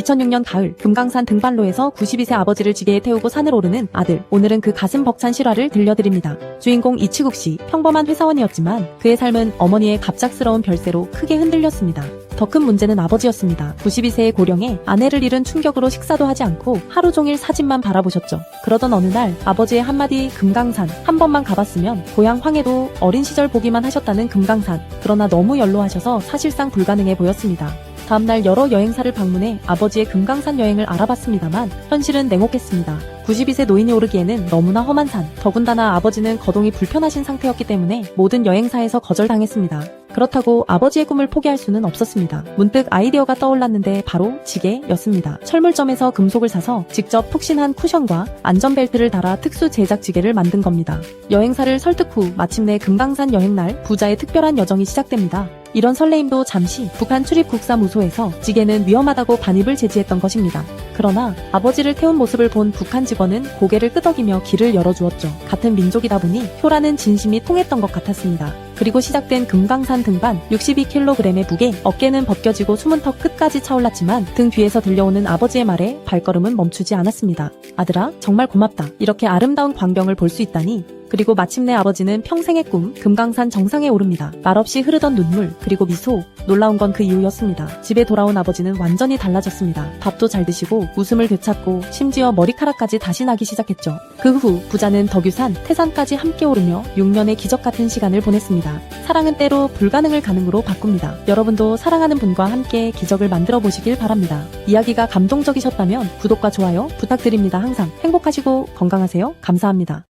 2006년 가을 금강산 등반로에서 92세 아버지를 지게에 태우고 산을 오르는 아들. 오늘은 그 가슴 벅찬 실화를 들려드립니다. 주인공 이치국 씨 평범한 회사원이었지만 그의 삶은 어머니의 갑작스러운 별세로 크게 흔들렸습니다. 더큰 문제는 아버지였습니다. 92세의 고령에 아내를 잃은 충격으로 식사도 하지 않고 하루 종일 사진만 바라보셨죠. 그러던 어느 날 아버지의 한마디 금강산 한 번만 가봤으면 고향 황해도 어린 시절 보기만 하셨다는 금강산. 그러나 너무 연로하셔서 사실상 불가능해 보였습니다. 다음날 여러 여행사를 방문해 아버지의 금강산 여행을 알아봤습니다만 현실은 냉혹했습니다. 92세 노인이 오르기에는 너무나 험한 산. 더군다나 아버지는 거동이 불편하신 상태였기 때문에 모든 여행사에서 거절당했습니다. 그렇다고 아버지의 꿈을 포기할 수는 없었습니다. 문득 아이디어가 떠올랐는데 바로 지게였습니다. 철물점에서 금속을 사서 직접 푹신한 쿠션과 안전벨트를 달아 특수 제작 지게를 만든 겁니다. 여행사를 설득 후 마침내 금강산 여행날 부자의 특별한 여정이 시작됩니다. 이런 설레임도 잠시 북한 출입국사무소에서 지게는 위험하다고 반입을 제지했던 것입니다. 그러나 아버지를 태운 모습을 본 북한 직원은 고개를 끄덕이며 길을 열어주었죠. 같은 민족이다 보니 효라는 진심이 통했던 것 같았습니다. 그리고 시작된 금강산 등반 62kg의 무게, 어깨는 벗겨지고 숨은 턱 끝까지 차올랐지만 등 뒤에서 들려오는 아버지의 말에 발걸음은 멈추지 않았습니다. 아들아, 정말 고맙다. 이렇게 아름다운 광경을 볼 수 있다니 그리고 마침내 아버지는 평생의 꿈 금강산 정상에 오릅니다. 말없이 흐르던 눈물 그리고 미소 놀라운 건 그 이유였습니다. 집에 돌아온 아버지는 완전히 달라졌습니다. 밥도 잘 드시고 웃음을 되찾고 심지어 머리카락까지 다시 나기 시작했죠. 그 후 부자는 덕유산, 태산까지 함께 오르며 6년의 기적 같은 시간을 보냈습니다. 사랑은 때로 불가능을 가능으로 바꿉니다. 여러분도 사랑하는 분과 함께 기적을 만들어 보시길 바랍니다. 이야기가 감동적이셨다면 구독과 좋아요 부탁드립니다. 항상 행복하시고 건강하세요. 감사합니다.